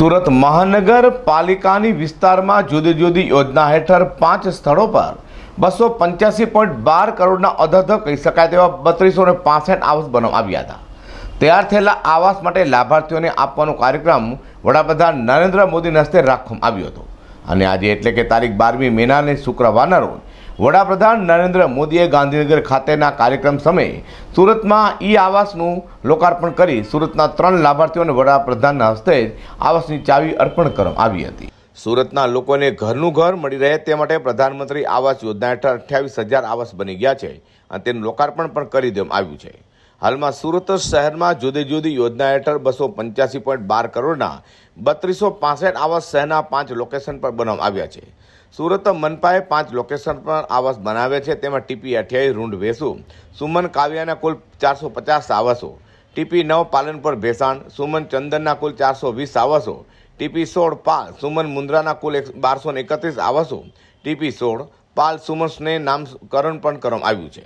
સુરત મહાનગરપાલિકાની વિસ્તારમાં જુદી જુદી યોજના હેઠળ પાંચ સ્થળો પર બસો પંચ્યાસી પોઈન્ટ બાર કરોડના અધધ કહી શકાય તેવા બત્રીસો ને પાસઠ આવાસ બનાવવામાં આવ્યા હતા. તૈયાર થયેલા આવાસ માટે લાભાર્થીઓને આપવાનો કાર્યક્રમ વડાપ્રધાન નરેન્દ્ર મોદીના હસ્તે રાખવામાં આવ્યો હતો. અને આજે એટલે કે તારીખ બારમી મેનાને શુક્રવારના રોજ વડાપ્રધાન નરેન્દ્ર મોદીએ ગાંધીનગર ખાતેના કાર્યક્રમ સમયે સુરતમાં ઈ આવાસનું લોકાર્પણ કરી સુરતના ત્રણ લાભાર્થીઓને વડાપ્રધાનના હસ્તે આવાસની ચાવી અર્પણ કરવામાં આવી હતી. સુરતના લોકોને ઘરનું ઘર મળી રહે તે માટે પ્રધાનમંત્રી આવાસ યોજના હેઠળ અઠ્યાવીસ હજાર આવાસ બની ગયા છે અને તેનું લોકાર્પણ પણ કરી દેવામાં આવ્યું છે. હાલમાં સુરત શહેરમાં જુદી જુદી યોજના હેઠળ બસો પંચ્યાસી પોઈન્ટ બાર કરોડના બત્રીસો પાસઠ આવાસ શહેરના પાંચ લોકેશન પર બનાવવામાં આવ્યા છે. સુરત મનપાએ પાંચ લોકેશન પર આવાસ બનાવ્યા છે, તેમાં ટીપી અઠ્યાવીસ રૂંડ વેસુ સુમન કાવ્યાના કુલ ચારસો પચાસ આવાસો, ટીપી નવ પાલનપુર ભેસાણ, સુમન ચંદનના કુલ ચારસો વીસ આવાસો, ટીપી સોળ પાલ, સુમન મુન્દ્રાના કુલ એક બારસો એકત્રીસ આવાસો, ટીપી સોળ પાલ સુમન્સને નામકરણ પણ કરવામાં આવ્યું છે.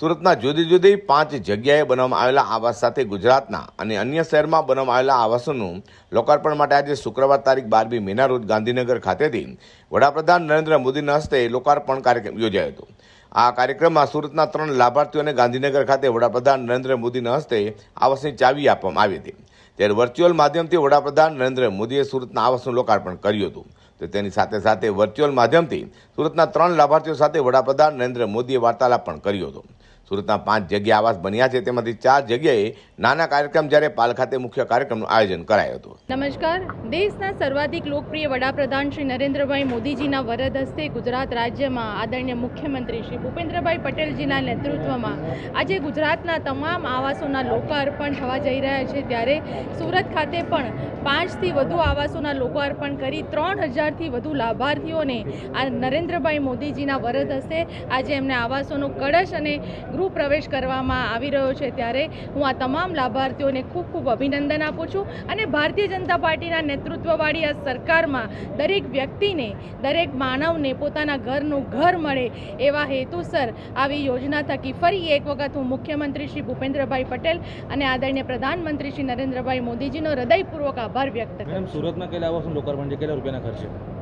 સુરતના જુદી જુદી પાંચ જગ્યાએ બનાવવામાં આવેલા આવાસ સાથે ગુજરાતના અને અન્ય શહેરમાં બનાવવામાં આવેલા આવાસોનું લોકાર્પણ માટે આજે શુક્રવાર તારીખ બારમી મેના રોજ ગાંધીનગર ખાતેથી વડાપ્રધાન નરેન્દ્ર મોદીના હસ્તે લોકાર્પણ કાર્યક્રમ યોજાયો હતો. આ કાર્યક્રમમાં સુરતના ત્રણ લાભાર્થીઓને ગાંધીનગર ખાતે વડાપ્રધાન નરેન્દ્ર મોદીના હસ્તે આવાસની ચાવી આપવામાં આવી હતી. ત્યારે વર્ચ્યુઅલ માધ્યમથી વડાપ્રધાન નરેન્દ્ર મોદીએ સુરતના આવાસનું લોકાર્પણ કર્યું હતું. તો તેની સાથે સાથે વર્ચ્યુઅલ માધ્યમથી સુરતના ત્રણ લાભાર્થીઓ સાથે વડાપ્રધાન નરેન્દ્ર મોદીએ વાર્તાલાપ પણ કર્યો હતો. સુરતના પાંચ જગ્યા આવાસ બન્યા છે. તેમાંથી ચાર જગ્યાએ નાના કાર્યક્રમ જ્યારે પાલ ખાતે મુખ્ય કાર્યક્રમનું આયોજન કરાયું હતું. નમસ્કાર. દેશના સર્વાધિક લોકપ્રિય વડાપ્રધાન શ્રી નરેન્દ્રભાઈ મોદીજીના વરદ હસ્તે ગુજરાત રાજ્યમાં આદરણીય મુખ્યમંત્રી શ્રી ભૂપેન્દ્રભાઈ પટેલજીના નેતૃત્વમાં આજે ગુજરાતના તમામ આવાસોના લોકાર્પણ થવા જઈ રહ્યા છે. ત્યારે સુરત ખાતે પણ પાંચથી વધુ આવાસોના લોકાર્પણ કરી ત્રણ હજારથી વધુ લાભાર્થીઓને આ નરેન્દ્રભાઈ મોદીજીના વરદ હસ્તે આજે એમને આવાસોનો કળશ અને ગૃહ પ્રવેશ કરવામાં આવી રહ્યો છે ત્યારે હું આ તમામ લાભાર્થીઓને ખૂબ ખૂબ અભિનંદન આપું છું અને ભારતીય જનતા પાર્ટીના નેતૃત્વવાળી આ સરકારમાં દરેક વ્યક્તિને, દરેક માનવને પોતાના ઘરનું ઘર મળે એવા હેતુસર આવી યોજના થકી ફરી એક વખત હું મુખ્યમંત્રી શ્રી ભૂપેન્દ્રભાઈ પટેલ અને આદરણીય પ્રધાનમંત્રી શ્રી નરેન્દ્રભાઈ મોદીજીનો હૃદયપૂર્વક આભાર વ્યક્ત કરું સુરતના કેટલા આવાસનું લોકાર્પણ કેટલા રૂપિયાના ખર્ચે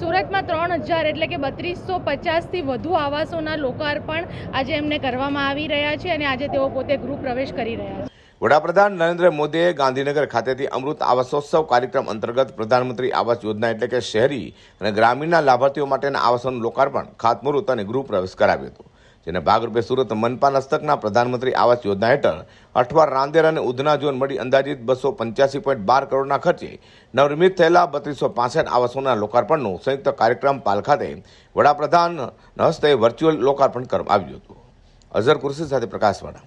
સુરતમાં ત્રણ હજાર એટલે કે બત્રીસો પચાસથી વધુ આવાસોના લોકાર્પણ આજે એમને કરવામાં આવી રહ્યા છે અને આજે તેઓ પોતે ગૃહ પ્રવેશ કરી રહ્યા છે. વડાપ્રધાન નરેન્દ્ર મોદીએ ગાંધીનગર ખાતેથી અમૃત આવાસોત્સવ કાર્યક્રમ અંતર્ગત પ્રધાનમંત્રી આવાસ યોજના એટલે કે શહેરી અને ગ્રામીણના લાભાર્થીઓ માટેના આવાસોનું લોકાર્પણ, ખાતમુહૂર્ત અને ગૃહ પ્રવેશ કરાવ્યું હતું. જેના ભાગરૂપે સુરત મનપા હસ્તકના પ્રધાનમંત્રી આવાસ યોજના હેઠળ અઠવાર રાંદેર અને ઉધના ઝોન મળી અંદાજિત બસો પંચ્યાસી પોઈન્ટ બાર કરોડના ખર્ચે નવનિર્મિત થયેલા બત્રીસો પાસઠ આવાસોના લોકાર્પણનું સંયુક્ત કાર્યક્રમ પાલ ખાતે વડાપ્રધાન હસ્તે વર્ચ્યુઅલ લોકાર્પણ કરવામાં આવ્યું હતું. અઝર કુર્સી સાથે પ્રકાશવાળા.